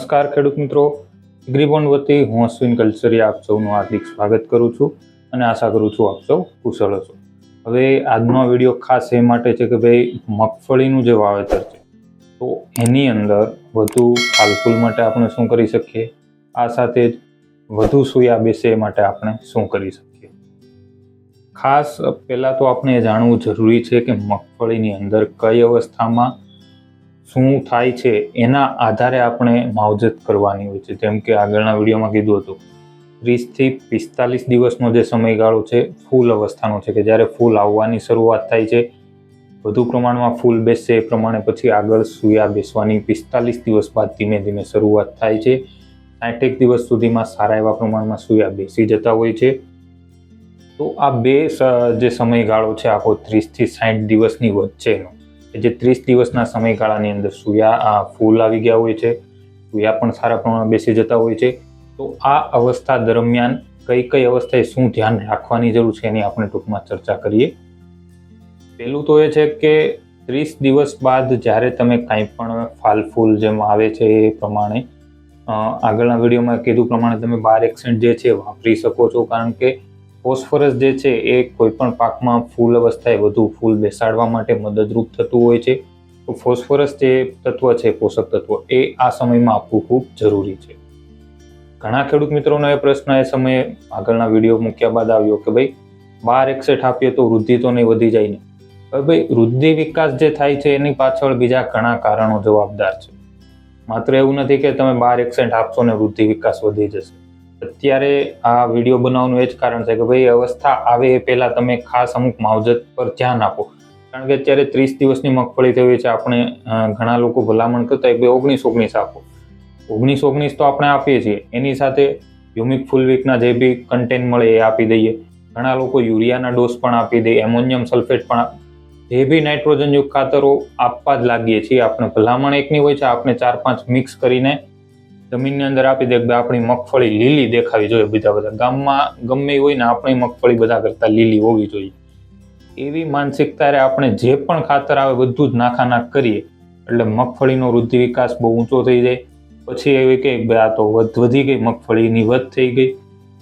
નમસ્કાર ખેડૂત મિત્રો. ગ્રીબોન વતી હું અશ્વિન કલ્ચરી આપ સૌનું હાર્દિક સ્વાગત કરું છું અને આશા કરું છું આપ સૌ કુશળ હશો. હવે આજનો વીડિયો ખાસ એ માટે છે કે ભાઈ મગફળીનું જે વાવેતર છે, તો એની અંદર વધુ ફાલફૂલ માટે આપણે શું કરી શકીએ? આ સાથે જ વધુ સુયા બેસે એ માટે આપણે શું કરી શકીએ? ખાસ પહેલાં તો આપણે એ જાણવું જરૂરી છે કે મગફળીની અંદર કઈ અવસ્થામાં શું થાય છે એના આધારે આપણે માવજત કરવાની હોય છે. જેમ કે આગળના વિડીયોમાં કીધું હતું, ત્રીસથી પિસ્તાલીસ દિવસનો જે સમયગાળો છે, ફૂલ અવસ્થાનો છે કે જ્યારે ફૂલ આવવાની શરૂઆત થાય છે, વધુ પ્રમાણમાં ફૂલ બેસશે એ પ્રમાણે પછી આગળ સૂયા બેસવાની પિસ્તાલીસ દિવસ બાદ ધીમે ધીમે શરૂઆત થાય છે. સાઠેક દિવસ સુધીમાં સારા એવા પ્રમાણમાં સૂયા બેસી જતા હોય છે. તો આ બે જે સમયગાળો છે, આખો ત્રીસથી સાઠ દિવસની વચ્ચેનો. જે ત્રીસ દિવસના સમયગાળાની અંદર સૂર્યા ફૂલ આવી ગયા હોય છે, સૂર્યા પણ સારા પ્રમાણમાં બેસી જતા હોય છે. તો આ અવસ્થા દરમિયાન કઈ કઈ અવસ્થાએ શું ધ્યાન રાખવાની જરૂર છે એની આપણે ટૂંકમાં ચર્ચા કરીએ. પહેલું તો એ છે કે ત્રીસ દિવસ બાદ જ્યારે તમે કાંઈ પણ ફાલ ફૂલ જેમ આવે છે એ પ્રમાણે આગળના વિડીયોમાં કીધું પ્રમાણે તમે બાર એક્સેન્ટ જે છે વાપરી શકો છો. કારણ કે ફોસ્ફરસ જે છે એ કોઈપણ પાકમાં ફૂલ અવસ્થાએ વધુ ફૂલ બેસાડવા માટે મદદરૂપ થતું હોય છે. તો ફોસ્ફરસ જે તત્વ છે, પોષક તત્વ, એ આ સમયમાં આપવું ખૂબ જરૂરી છે. ઘણા ખેડૂત મિત્રોનો એ પ્રશ્ન એ સમયે આગળના વીડિયો મૂક્યા બાદ આવ્યો કે ભાઈ, બાર એકસેઠ આપીએ તો વૃદ્ધિ તો નહીં વધી જાય ને. હવે ભાઈ, વૃદ્ધિ વિકાસ જે થાય છે એની પાછળ બીજા ઘણા કારણો જવાબદાર છે. માત્ર એવું નથી કે તમે બાર એકસેન્ટ આપશો ને વૃદ્ધિ વિકાસ વધી જશે. અત્યારે આ વીડિયો બનાવવાનું એ જ કારણ છે કે ભાઈ, અવસ્થા આવે એ પહેલાં તમે ખાસ અમુક માવજત પર ધ્યાન આપો. કારણ કે અત્યારે ત્રીસ દિવસની મગફળી થઈ છે, આપણે ઘણા લોકો ભલામણ કરતા ભાઈ ઓગણીસ ઓગણીસ આપો. ઓગણીસ ઓગણીસ તો આપણે આપીએ છીએ. એની સાથે હ્યુમિક ફુલવીકના જે બી કન્ટેન મળે એ આપી દઈએ. ઘણા લોકો યુરિયાના ડોઝ પણ આપી દે એમોનિયમ સલ્ફેટ પણ જે બી નાઇટ્રોજનયુક્ત ખાતરો આપવા જ લાગીએ છીએ. આપણે ભલામણ એકની હોય છે, આપણે ચાર પાંચ મિક્સ કરીને જમીનની અંદર આપી દે કે આપણી મગફળી લીલી દેખાવી જોઈએ બીજા બધા. ગામમાં ગમે હોય ને આપણી મગફળી બધા કરતાં લીલી હોવી જોઈએ. એવી માનસિકતારે આપણે જે પણ ખાતર આવે બધું જ નાખા નાખ કરીએ. એટલે મગફળીનો વૃદ્ધિ વિકાસ બહુ ઊંચો થઈ જાય. પછી એવી કે ભાઈ આ તો વધ વધી ગઈ, મગફળીની વધ થઈ ગઈ.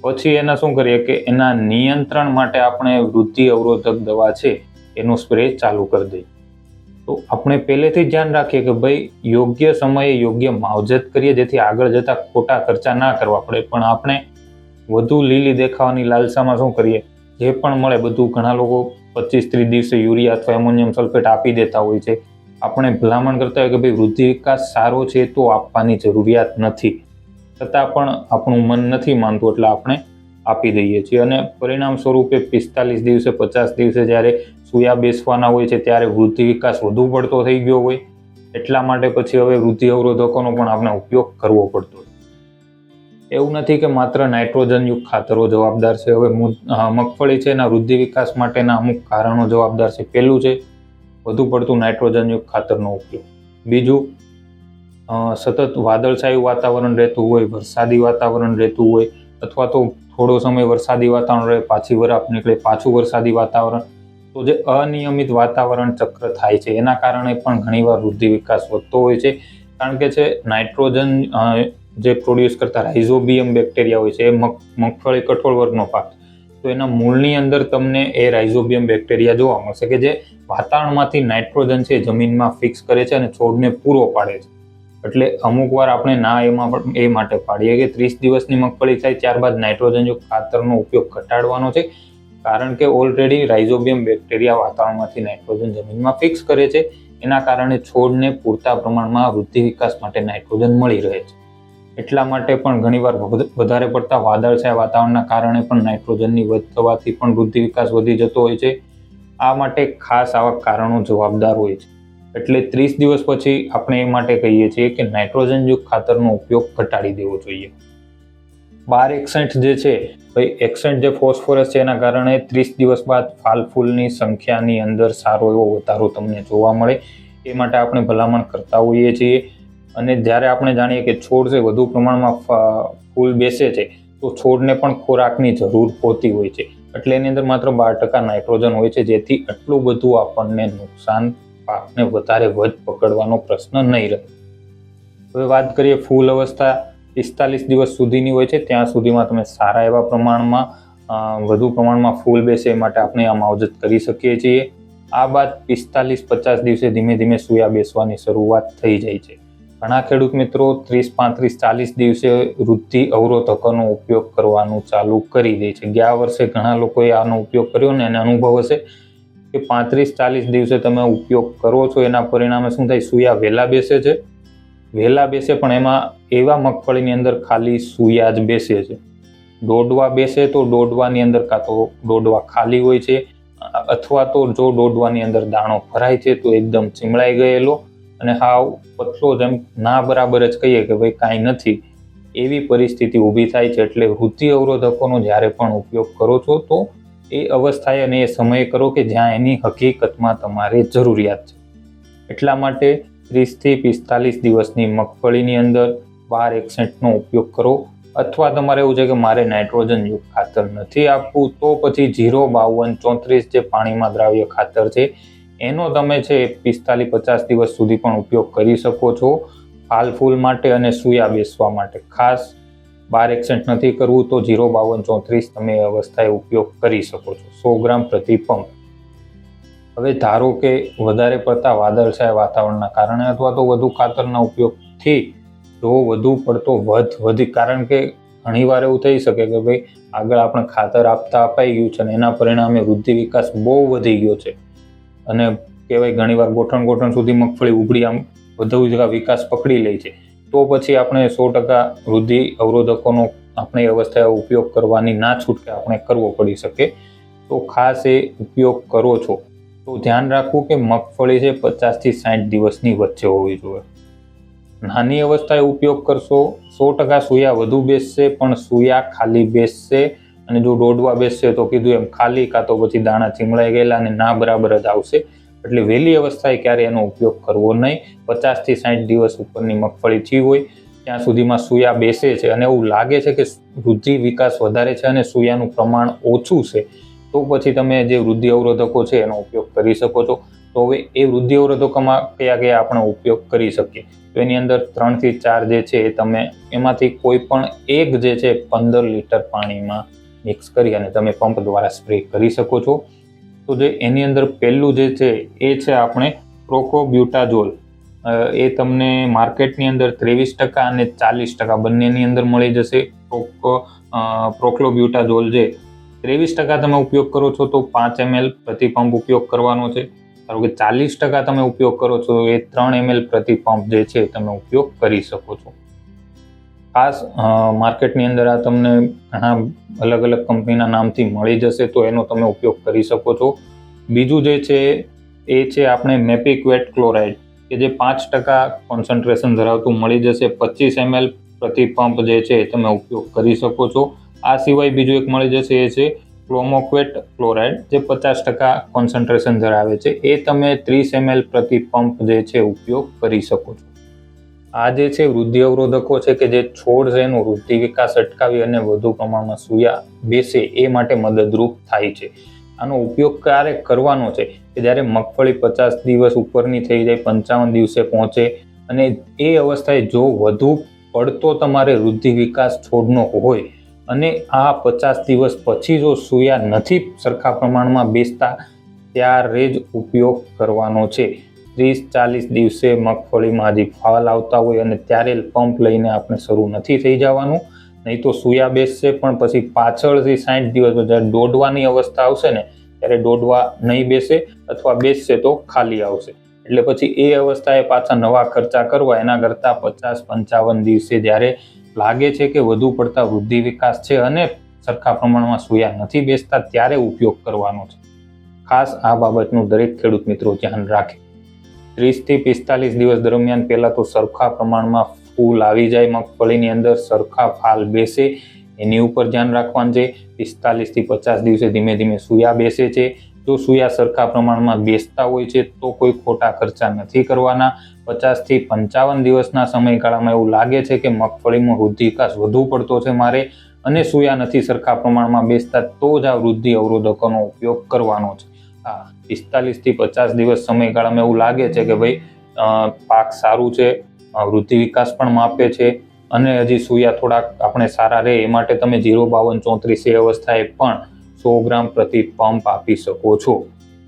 પછી એના શું કરીએ કે એના નિયંત્રણ માટે આપણે વૃદ્ધિ અવરોધક દવા છે, એનો સ્પ્રે ચાલુ કરી દઈએ. તો આપણે પહેલેથી ધ્યાન રાખીએ કે ભાઈ, યોગ્ય સમયે યોગ્ય માવજત કરીએ જેથી આગળ જતાં ખોટા ખર્ચા ના કરવા પડે. પણ આપણે વધુ લીલી દેખાવાની લાલસામાં શું કરીએ? જે પણ મળે બધું ઘણા લોકો પચીસ ત્રીસ દિવસે યુરિયા અથવા એમોનિયમ સલ્ફેટ આપી દેતા હોય છે. આપણે ભલામણ કરતા હોય કે ભાઈ વૃદ્ધિ વિકાસ સારો છે તો આપવાની જરૂરિયાત નથી. છતાં પણ આપણું મન નથી માનતું એટલે આપણે આપી દઈએ છીએ. અને પરિણામ સ્વરૂપે પિસ્તાલીસ દિવસે, પચાસ દિવસે જ્યારે સુયા બેસવાના હોય છે, ત્યારે વૃદ્ધિ વિકાસ વધુ પડતો થઈ ગયો હોય. એટલા માટે પછી હવે વૃદ્ધિ અવરોધકોનો પણ આપણે ઉપયોગ કરવો પડતો એવું નથી કે માત્ર નાઇટ્રોજનયુક્ત ખાતરો જવાબદાર છે. હવે મગફળી છે એના વૃદ્ધિ વિકાસ માટેના અમુક કારણો જવાબદાર છે. પહેલું છે વધુ પડતું નાઇટ્રોજનયુક્ત ખાતરનો ઉપયોગ. બીજું સતત વાદળછાયું વાતાવરણ રહેતું હોય, વરસાદી વાતાવરણ રહેતું હોય, અથવા તો થોડો સમય વરસાદી વાતાવરણ રહે, પાછી વરાપ નીકળે, પાછું વરસાદી વાતાવરણ. તો જે અનિયમિત વાતાવરણ ચક્ર થાય છે, એના કારણે પણ ઘણીવાર વૃદ્ધિ વિકાસ વધતો હોય છે. કારણ કે છે, નાઇટ્રોજન જે પ્રોડ્યુસ કરતા રાઇઝોબિયમ બેક્ટેરિયા હોય છે, એ મગ, મગફળી કઠોળ વર્ગનો પાક. તો એના મૂળની અંદર તમને એ રાઇઝોબિયમ બેક્ટેરિયા જોવા મળશે કે જે વાતાવરણમાંથી નાઇટ્રોજન છે જમીનમાં ફિક્સ કરે છે અને છોડને પૂરો પાડે છે. એટલે અમુક વાર આપણે ના એમાં પણ એ માટે પાડીએ કે ત્રીસ દિવસની મગફળી થાય ત્યારબાદ નાઇટ્રોજનયુક્ત ખાતરનો ઉપયોગ ઘટાડવાનો છે. કારણ કે ઓલરેડી રાઇઝોબિયમ બેક્ટેરિયા વાતાવરણમાંથી નાઇટ્રોજન જમીનમાં ફિક્સ કરે છે. એના કારણે છોડને પૂરતા પ્રમાણમાં વૃદ્ધિ વિકાસ માટે નાઇટ્રોજન મળી રહે છે. એટલા માટે પણ ઘણીવાર વધારે પડતા વાદળછાયા વાતાવરણના કારણે પણ નાઇટ્રોજનની વધ થવાથી પણ વૃદ્ધિ વિકાસ વધી જતો હોય છે. આ માટે ખાસ આવા કારણો જવાબદાર હોય છે. એટલે ત્રીસ દિવસ પછી આપણે એ માટે કહીએ છીએ કે નાઇટ્રોજનયુક્ત ખાતરનો ઉપયોગ ઘટાડી દેવો જોઈએ. બાર એક્સેન્ટ જે છે ભાઈ એક્સેન્ટ જે ફોસ્ફરસ છે, એના કારણે ત્રીસ દિવસ બાદ ફાલ ફૂલની સંખ્યાની અંદર સારો એવો વધારો તમને જોવા મળે. એ માટે આપણે ભલામણ કરતા હોઈએ છીએ. અને જ્યારે આપણે જાણીએ કે છોડ છે, વધુ પ્રમાણમાં ફૂલ બેસે છે, તો છોડને પણ ખોરાકની જરૂર હોતી હોય છે. એટલે એની અંદર માત્ર બાર ટકા નાઇટ્રોજન હોય છે, જેથી આટલું બધું આપણને નુકસાન પાકને વધારે વધ પકડવાનો પ્રશ્ન નહીં રહે. હવે વાત કરીએ ફૂલ અવસ્થા પિસ્તાલીસ દિવસ સુધીની હોય છે, ત્યાં સુધીમાં તમે સારા એવા પ્રમાણમાં વધુ પ્રમાણમાં ફૂલ બેસે એ માટે આપણે આ માવજત કરી શકીએ છીએ. આ બાદ પિસ્તાલીસ પચાસ દિવસે ધીમે ધીમે સૂયા બેસવાની શરૂઆત થઈ જાય છે. ઘણા ખેડૂત મિત્રો ત્રીસ, પાંત્રીસ, ચાલીસ દિવસે વૃદ્ધિ અવરોધકોનો ઉપયોગ કરવાનું ચાલુ કરી દે છે. ગયા વર્ષે ઘણા લોકોએ આનો ઉપયોગ કર્યો ને એને અનુભવ હશે. કે પાંત્રીસ, ચાલીસ દિવસે તમે ઉપયોગ કરો છો, એના પરિણામે શું થાય? સૂયા વહેલા બેસે છે. વહેલા બેસે પણ એમાં એવા મગફળીની અંદર ખાલી સૂયા જ બેસે છે. દોડવા બેસે તો દોડવાની અંદર કાં તો દોડવા ખાલી હોય છે, અથવા તો જો દોડવાની અંદર દાણો ભરાય છે, તો એકદમ ચીમળાઈ ગયેલો. અને હાવ પતલો જેમ ના બરાબર જ કહીએ કે ભાઈ કાંઈ નથી. એવી પરિસ્થિતિ ઊભી થાય છે, એટલે વૃદ્ધિ અવરોધકોનો જ્યારે પણ ઉપયોગ કરો છો, તો એ અવસ્થાએ અને એ સમયે કરો કે જ્યાં એની હકીકતમાં તમારે જરૂરિયાત છે. એટલા માટે ત્રીસથી પિસ્તાલીસ દિવસની મગફળીની અંદર બાર એક્સેન્ટનો ઉપયોગ કરો અથવા તમારે એવું છે કે મારે નાઇટ્રોજનયુક્ત ખાતર નથી આપવું, તો પછી જીરો, બાવન, ચોત્રીસ જે પાણીમાં દ્રાવ્ય ખાતર છે, એનો તમે છે પિસ્તાલીસ પચાસ દિવસ સુધી પણ ઉપયોગ કરી શકો છો. ફાલ ફૂલ માટે અને સૂયા બેસવા માટે ખાસ બાર એક્સેન્ટ નથી કરવું તો જીરો બાવન ચોત્રીસ તમે અવસ્થાએ ઉપયોગ કરી શકો છો. સો ગ્રામ પ્રતિ પંપ હવે ધારો કે વધારે પડતા વાદળછાયા વાતાવરણના કારણે અથવા તો વધુ ખાતરના ઉપયોગથી જો વધુ પડતો વધ, વધી, કારણ કે ઘણીવાર એવું થઈ શકે કે ભાઈ આગળ આપણે ખાતર આપતા અપાઈ ગયું છે અને એના પરિણામે વૃદ્ધિ વિકાસ બહુ વધી ગયો છે. અને કહેવાય ઘણીવાર ગોઠણ ગોઠણ સુધી મગફળી ઉગડી આમ વધુ વિકાસ પકડી લે છે. તો પછી આપણે સો ટકા વૃદ્ધિ અવરોધકોનો આપણે અવસ્થાએ ઉપયોગ કરવાની ના છૂટકે આપણે કરવો પડી શકે. તો ખાસ એ ઉપયોગ કરો છો. તો ધ્યાન રાખવું કે મગફળી છે પચાસથી સાઠ દિવસની વચ્ચે હોવી જોઈએ. નાની અવસ્થાએ ઉપયોગ કરશો, સો ટકા સૂયા વધુ બેસશે, પણ સૂયા ખાલી બેસશે અને જો દોડવા બેસશે તો કીધું એમ ખાલી, કાં તો પછી દાણા ચીમળાઈ ગયેલા અને ના બરાબર જ આવશે. એટલે વહેલી અવસ્થાએ ક્યારે એનો ઉપયોગ કરવો નહીં. પચાસથી સાઠ દિવસ ઉપરની મગફળી થઈ હોય, ત્યાં સુધીમાં સૂયા બેસે છે અને એવું લાગે છે કે વૃદ્ધિ વિકાસ વધારે છે અને સૂયાનું પ્રમાણ ઓછું છે. તો પછી તમે જે વૃદ્ધિ અવરોધકો છે એનો ઉપયોગ કરી શકો છો. તો હવે એ વૃદ્ધિ અવરોધકોમાં કયા કયા આપણે ઉપયોગ કરી શકીએ? તો એની અંદર ત્રણથી ચાર જે છે એ તમે એમાંથી કોઈ પણ એક જે છે પંદર લીટર પાણીમાં મિક્સ કરી અને તમે પંપ દ્વારા સ્પ્રે કરી શકો છો. તો જે એની અંદર પહેલું જે છે, એ છે આપણે પ્રોકોબ્યુટાઝોલ એ તમને માર્કેટની અંદર ત્રેવીસ ટકા અને ચાલીસ ટકા બંનેની અંદર મળી જશે પ્રોકો પ્રોક્લોબ્યુટાઝોલ જે. ત્રેવીસ ટકા તમે ઉપયોગ કરો છો તો પાંચ એમએલ પ્રતિ પંપ ઉપયોગ કરવાનો છે. ધારો કે ચાલીસ ટકા તમે ઉપયોગ કરો છો એ ત્રણ એમએલ પ્રતિ પંપ જે છે, તમે ઉપયોગ કરી શકો છો. ખાસ માર્કેટની અંદર આ તમને ઘણા અલગ અલગ કંપનીના નામથી મળી જશે, તો એનો તમે ઉપયોગ કરી શકો છો. બીજું જે છે, એ છે આપણે મેપિક્વેટ ક્લોરાઇડ કે જે પાંચ ટકા કોન્સન્ટ્રેશન ધરાવતું મળી જશે. પચીસ એમએલ પ્રતિ પંપ જે છે, એ તમે ઉપયોગ કરી શકો છો. આ સિવાય બીજું એક મળી જશે, એ છે ક્લોમોક્વેટ ક્લોરાઇડ જે પચાસ ટકા કોન્સન્ટ્રેશન ધરાવે છે. એ તમે ત્રીસ એમએલ પ્રતિ પંપ જે છે, ઉપયોગ કરી શકો છો. આ જે છે વૃદ્ધિ અવરોધકો છે કે જે છોડ છે એનો વૃદ્ધિ વિકાસ અટકાવી અને વધુ પ્રમાણમાં સૂયા બેસે એ માટે મદદરૂપ થાય છે. આનો ઉપયોગ ક્યારે કરવાનો છે કે જ્યારે મગફળી પચાસ દિવસ ઉપરની થઈ જાય, પંચાવન દિવસે પહોંચે અને એ અવસ્થાએ જો વધુ પડતો તમારે વૃદ્ધિ વિકાસ છોડનો હોય અને આ પચાસ દિવસ પછી જો સૂયા નથી સરખા પ્રમાણમાં બેસતા, ત્યારે જ ઉપયોગ કરવાનો છે. ત્રીસ, ચાલીસ દિવસે મગફળીમાં હજી ફાલ આવતા હોય અને ત્યારે પંપ લઈને આપણે શરૂ નથી થઈ જવાનું. નહીં તો સૂયા બેસશે, પણ પછી પાછળથી સાઠ દિવસ જ્યારે દોડવાની અવસ્થા આવશે ને, ત્યારે દોડવા નહીં બેસે અથવા બેસશે તો ખાલી આવશે. એટલે પછી એ અવસ્થાએ પાછા નવા ખર્ચા કરવા, એના કરતાં પચાસ, પંચાવન દિવસે જ્યારે લાગે છે કે વધુ પડતા વૃદ્ધિ વિકાસ છે અને સરખા પ્રમાણમાં સૂયા નથી બેસતા, ત્યારે ઉપયોગ કરવાનો છે. ખાસ આ બાબતનું દરેક ખેડૂત મિત્રો ધ્યાન રાખે. ત્રીસથી પિસ્તાલીસ દિવસ દરમિયાન પહેલાં તો સરખા પ્રમાણમાં ફૂલ આવી જાય, મગફળીની અંદર સરખા ફાલ બેસે. એની ઉપર ધ્યાન રાખવાનું છે, પિસ્તાલીસથી પચાસ દિવસે ધીમે ધીમે સૂયા બેસે છે. જો સૂયા સરખા પ્રમાણમાં બેસતા હોય છે, તો કોઈ ખોટા ખર્ચા નથી કરવાના. પચાસથી પંચાવન દિવસના સમયગાળામાં એવું લાગે છે કે મગફળીમાં વૃદ્ધિ વિકાસ વધુ પડતો છે મારે અને સૂયા નથી સરખા પ્રમાણમાં બેસતા, તો જ આ વૃદ્ધિ અવરોધકોનો ઉપયોગ કરવાનો છે. હા પિસ્તાલીસથી પચાસ દિવસ સમયગાળામાં એવું લાગે છે કે ભાઈ પાક સારું છે વૃદ્ધિ વિકાસ પણ માપે છે અને હજી સૂયા થોડાક આપણે સારા રહે, એ માટે તમે જીરો બાવન ચોત્રીસ એ અવસ્થાએ પણ સો ગ્રામ પ્રતિ પંપ આપી શકો છો.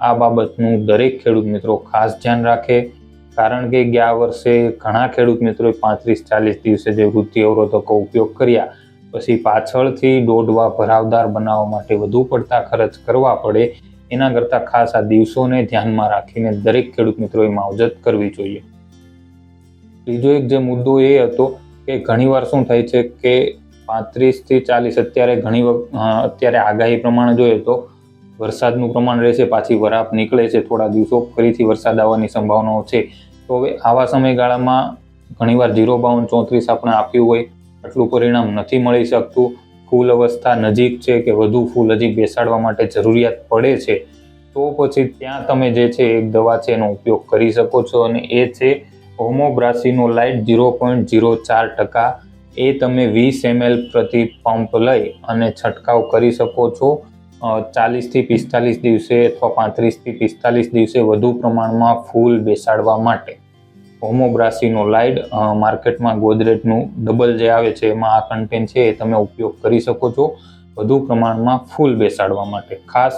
આ બાબતનું દરેક ખેડૂત મિત્રો ખાસ ધ્યાન રાખે, કારણ કે ગયા વર્ષે ઘણા ખેડૂત મિત્રોએ પાંત્રીસ ચાલીસ દિવસે જે વૃદ્ધિ અવરોધકો ઉપયોગ કર્યા, પછી પાછળથી દોડવા, ભરાવદાર બનાવવા માટે વધુ પડતા ખર્ચ કરવા પડે એના કરતાં ખાસ આ દિવસોને ધ્યાનમાં રાખીને દરેક ખેડૂત મિત્રોએ માવજત કરવી જોઈએ. ત્રીજો એક જે મુદ્દો એ હતો કે ઘણીવાર શું થાય છે કે પાંત્રીસથી ચાલીસ અત્યારે ઘણી વખત અત્યારે આગાહી પ્રમાણે જોઈએ તો વરસાદનું પ્રમાણ રહેશે, પાછી વરાપ નીકળે છે, થોડા દિવસો ફરીથી વરસાદ આવવાની સંભાવનાઓ છે. તો હવે આવા સમયગાળામાં ઘણીવાર ઝીરો બાવન ચોત્રીસ આપણે આપ્યું હોય, આટલું પરિણામ નથી મળી શકતું. ફૂલ અવસ્થા નજીક છે કે વધુ ફૂલ હજી બેસાડવા માટે જરૂરિયાત પડે છે, તો પછી ત્યાં તમે જે છે એક દવા છે એનો ઉપયોગ કરી શકો છો અને એ છે હોમોબ્રાસીનો લાઇટ ઝીરો પોઈન્ટ ઝીરો ચાર ટકા. એ તમે વીસ એમએલ પ્રતિ પંપ લઈ અને છંટકાવ કરી શકો છો. ચાલીસથી પિસ્તાલીસ દિવસે અથવા પાંત્રીસથી પિસ્તાલીસ દિવસે વધુ પ્રમાણમાં ફૂલ બેસાડવા માટે. હોમોબ્રાસીનો લાઇડ માર્કેટમાં ગોદરેજનું ડબલ જે આવે છે, એમાં આ કન્ટેન્ટ છે એ તમે ઉપયોગ કરી શકો છો વધુ પ્રમાણમાં ફૂલ બેસાડવા માટે. ખાસ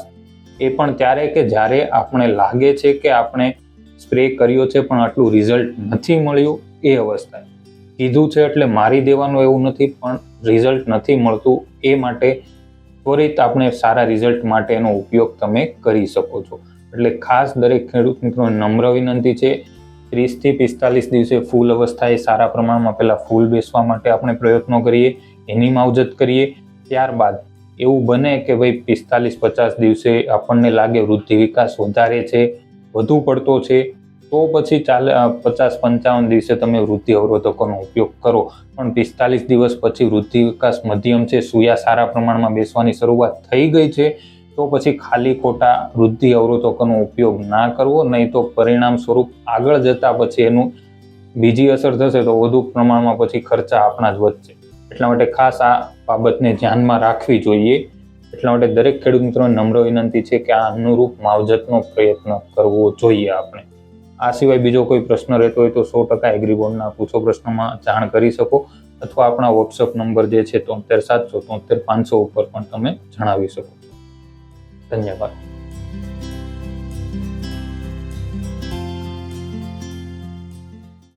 એ પણ ત્યારે કે જ્યારે આપણે લાગે છે કે આપણે સ્પ્રે કર્યો છે પણ આટલું રિઝલ્ટ નથી મળ્યું, એ અવસ્થાએ. કીધું છે એટલે મારી દેવાનું એવું નથી, પણ રિઝલ્ટ નથી મળતું, એ માટે ત્વરિત આપણે સારા રિઝલ્ટ માટે એનો ઉપયોગ તમે કરી શકો છો. એટલે ખાસ દરેક ખેડૂત મિત્રોને નમ્ર વિનંતી છે ત્રીસથી પિસ્તાલીસ દિવસે ફૂલ અવસ્થાએ સારા પ્રમાણમાં પહેલાં ફૂલ બેસવા માટે આપણે પ્રયત્નો કરીએ, એની માવજત કરીએ. ત્યારબાદ એવું બને કે ભાઈ પિસ્તાલીસ પચાસ દિવસે આપણને લાગે વૃદ્ધિ વિકાસ વધારે છે, વધુ પડતો છે, તો પછી ચાલે પચાસ પંચાવન દિવસે તમે વૃદ્ધિ અવરોધકોનો ઉપયોગ કરો. પણ પિસ્તાલીસ દિવસ પછી વૃદ્ધિ વિકાસ મધ્યમ છે, સૂયા સારા પ્રમાણમાં બેસવાની શરૂઆત થઈ ગઈ છે. તો પછી ખાલી ખોટા વૃદ્ધિ અવરોધકોનો ઉપયોગ ના કરવો, નહીં તો પરિણામ સ્વરૂપ આગળ જતા પછી એનું બીજી અસર થશે તો વધુ પ્રમાણમાં પછી ખર્ચા આપણા જ વધશે. એટલા માટે ખાસ આ બાબતને ધ્યાનમાં રાખવી જોઈએ. એટલા માટે દરેક ખેડૂત મિત્રો નમ્ર વિનંતી છે કે આ અનુરૂપ માવજતનો પ્રયત્ન કરવો જોઈએ આપણે. આ સિવાય બીજો કોઈ પ્રશ્ન રહેતો હોય તો સો ટકા એગ્રીબોર્ડના પૂછો પ્રશ્નમાં જાણ કરી શકો અથવા આપણા વોટ્સઅપ નંબર જે છે તોતેર સાતસો તોતેર પાંચસો ઉપર પણ તમે જણાવી શકો. Tin.